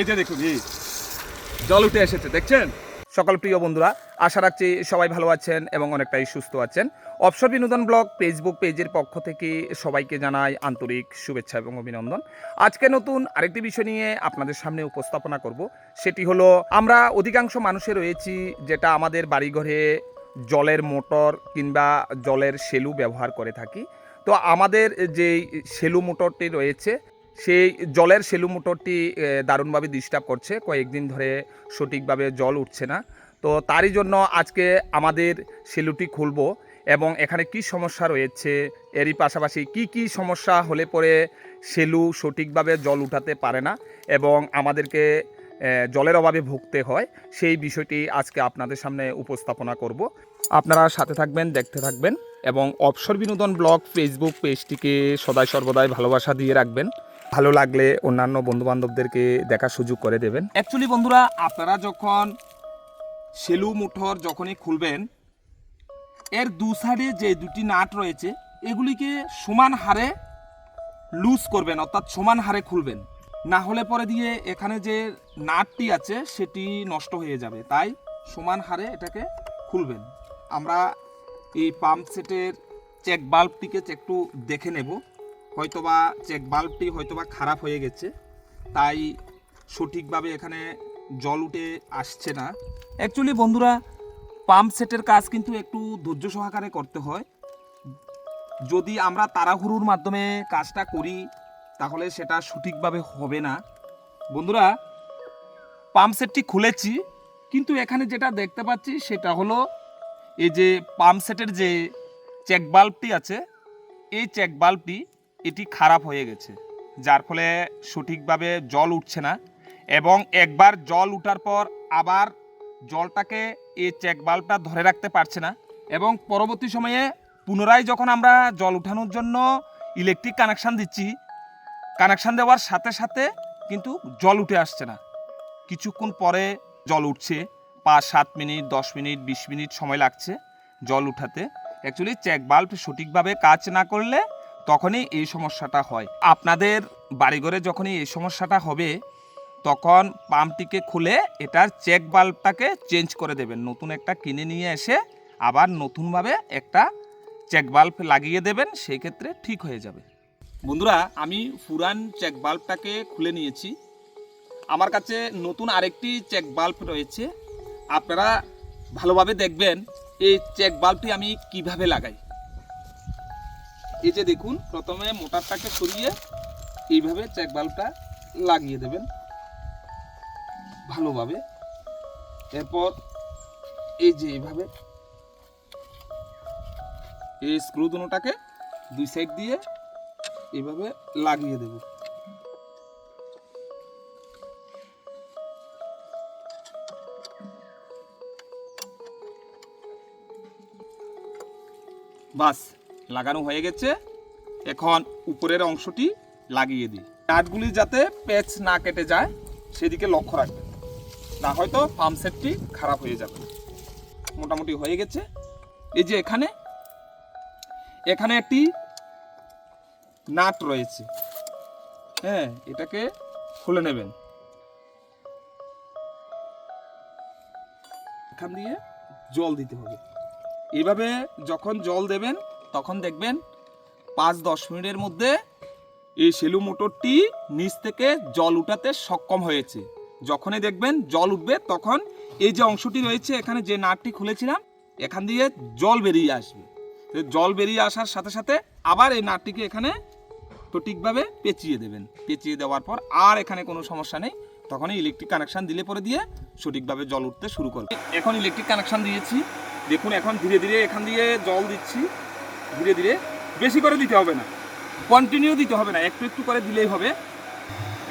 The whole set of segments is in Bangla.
এই যে দেখুন জল উঠে এসেছে, দেখছেন? সকল প্রিয় বন্ধুরা, আশা রাখছি সবাই ভালো আছেন এবং অনেকটাই সুস্থ আছেন। অবসর বিনোদন ব্লগ ফেসবুক পেজের পক্ষ থেকে সবাইকে জানাই আন্তরিক শুভেচ্ছা এবং অভিনন্দন। আজকে নতুন আরেকটি বিষয় নিয়ে আপনাদের সামনে উপস্থাপনা করব। সেটি হলো, আমরা অধিকাংশ মানুষে রয়েছি যেটা আমাদের বাড়িঘরে জলের মোটর কিংবা জলের সেলু ব্যবহার করে থাকি। তো আমাদের যে সেলু মোটরটি রয়েছে সেই জলের সেলু মোটরটি দারুণভাবে ডিস্টার্ব করছে। কয়েকদিন ধরে সঠিকভাবে জল উঠছে না। তো তারই জন্য আজকে আমাদের সেলুটি খুলব এবং এখানে কি সমস্যা রয়েছে, এরই পাশাপাশি কি কি সমস্যা হলে পরে সেলু সঠিকভাবে জল উঠাতে পারে না এবং আমাদেরকে জলের অভাবে ভুগতে হয়, সেই বিষয়টি আজকে আপনাদের সামনে উপস্থাপনা করব। আপনারা সাথে থাকবেন, দেখতে থাকবেন এবং অবসর বিনোদন ব্লগ ফেসবুক পেজটিকে সদাই সর্বদাই ভালোবাসা দিয়ে রাখবেন। ভালো লাগলে অন্যান্য বন্ধুবান্ধবদেরকে দেখার সুযোগ করে দেবেন। অ্যাকচুয়ালি বন্ধুরা, আপনারা যখন সেলু মুঠর যখনই খুলবেন, এর দু সাইডে যে দুটি নাট রয়েছে, এগুলিকে সমান হারে লুজ করবেন, অর্থাৎ সমান হারে খুলবেন। না হলে পরে দিয়ে এখানে যে নাটটি আছে, সেটি নষ্ট হয়ে যাবে। তাই সমান হারে এটাকে খুলবেন। আমরা এই পাম্প সেটের চেক বাল্বটিকে একটু দেখে নেব। হয়তোবা চেক বাল্বটি হয়তোবা খারাপ হয়ে গেছে, তাই সঠিকভাবে এখানে জল উঠে আসছে না। অ্যাকচুয়ালি বন্ধুরা পাম্প সেটের কাজ কিন্তু একটু ধৈর্য সহকারে করতে হয়। যদি আমরা তাড়াহুড়োর মাধ্যমে কাজটা করি, তাহলে সেটা সঠিকভাবে হবে না। বন্ধুরা পাম্প সেটটি খুলেছি, কিন্তু এখানে যেটা দেখতে পাচ্ছি সেটা হলো এই যে পাম্প সেটের যে চেক বাল্বটি আছে, এই চেক বাল্বটি এটি খারাপ হয়ে গেছে, যার ফলে সঠিকভাবে জল উঠছে না এবং একবার জল উঠার পর আবার জলটাকে এই চেক বাল্বটা ধরে রাখতে পারছে না এবং পরবর্তী সময়ে পুনরায় যখন আমরা জল উঠানোর জন্য ইলেকট্রিক কানেকশান দিচ্ছি কানেকশান দেওয়ার সাথে সাথে কিন্তু জল উঠে আসছে না। কিছুক্ষণ পরে জল উঠছে, পাঁচ, সাত মিনিট, দশ মিনিট, বিশ মিনিট সময় লাগছে জল উঠাতে। অ্যাকচুয়ালি চেক বাল্ব সঠিকভাবে কাজ না করলে তখনই এই সমস্যাটা হয়। আপনাদের বাড়িঘরে যখনই এই সমস্যাটা হবে, তখন পাম্পটিকে খুলে এটার চেক বাল্বটাকে চেঞ্জ করে দেবেন। নতুন একটা কিনে নিয়ে এসে আবার নতুনভাবে একটা চেক বাল্ব লাগিয়ে দেবেন, সেই ক্ষেত্রে ঠিক হয়ে যাবে। বন্ধুরা, আমি পুরান চেক বাল্বটাকে খুলে নিয়েছি। আমার কাছে নতুন আরেকটি চেক বাল্ব রয়েছে। আপনারা ভালোভাবে দেখবেন, এই চেক বাল্বটি আমি কীভাবে লাগাই। এই যে দেখুন, প্রথমে মোটরটাকে সরিয়ে এইভাবে চেক বাল্বটা লাগিয়ে দেবেন ভালোভাবে। এরপর এই যে এইভাবে এই স্ক্রু দুটোটাকে দুই সাইড দিয়ে এইভাবে লাগিয়ে দেব। বাস লাগানো হয়ে গেছে। এখন উপরের অংশটি লাগিয়ে দিই। নাটগুলি যাতে প্যাচ না কেটে যায়, সেদিকে লক্ষ্য রাখবেন। না হয়তো পাম্প সেটটি খারাপ হয়ে যাবে। মোটামুটি হয়ে গেছে। এই যে এখানে এখানে একটি নাট রয়েছে। হ্যাঁ এটাকে খুলে নেবেন। এখান দিয়ে জল দিতে হবে। এভাবে যখন জল দেবেন তখন দেখবেন পাঁচ দশ মিনিটের মধ্যে এই সেলু মোটরটি নিচ থেকে জল উঠাতে সক্ষম হয়েছে। যখনই দেখবেন জল উঠবে তখন এই যে অংশটি রয়েছে, এখানে যে নাটটি খুলেছিলাম, এখান দিয়ে জল বেরিয়ে আসবে। জল বেরিয়ে আসার সাথে সাথে আবার এই নাটটিকে এখানে সঠিকভাবে পেঁচিয়ে দেবেন। পেঁচিয়ে দেওয়ার পর আর এখানে কোনো সমস্যা নেই। তখনই ইলেকট্রিক কানেকশন দিলে পরে দিয়ে সঠিকভাবে জল উঠতে শুরু করবে। এখন ইলেকট্রিক কানেকশন দিয়েছি। দেখুন, এখন ধীরে ধীরে এখান দিয়ে জল দিচ্ছি। ধীরে ধীরে বেশি করে দিতে হবে না। কন্টিনিউ দিতে হবে না, একটু একটু করে দিলেই হবে।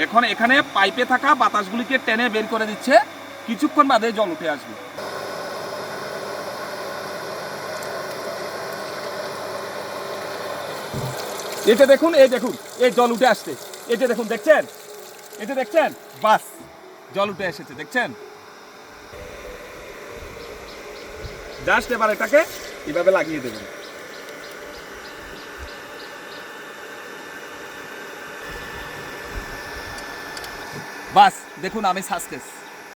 এখন এখানে পাইপে থাকা বাতাসগুলিকে টেনে বের করে দিচ্ছে, কিছুক্ষণ বাদে জল উঠে আসবে। এটা দেখুন, এই দেখুন, এই জল উঠে আসছে। এটা দেখুন, দেখছেন? এটা দেখছেন? বাস, জল উঠে এসেছে, দেখছেন? জাস্ট এবার এটাকে এভাবে লাগিয়ে দেবেন। বাস দেখুন আমি সাকসেস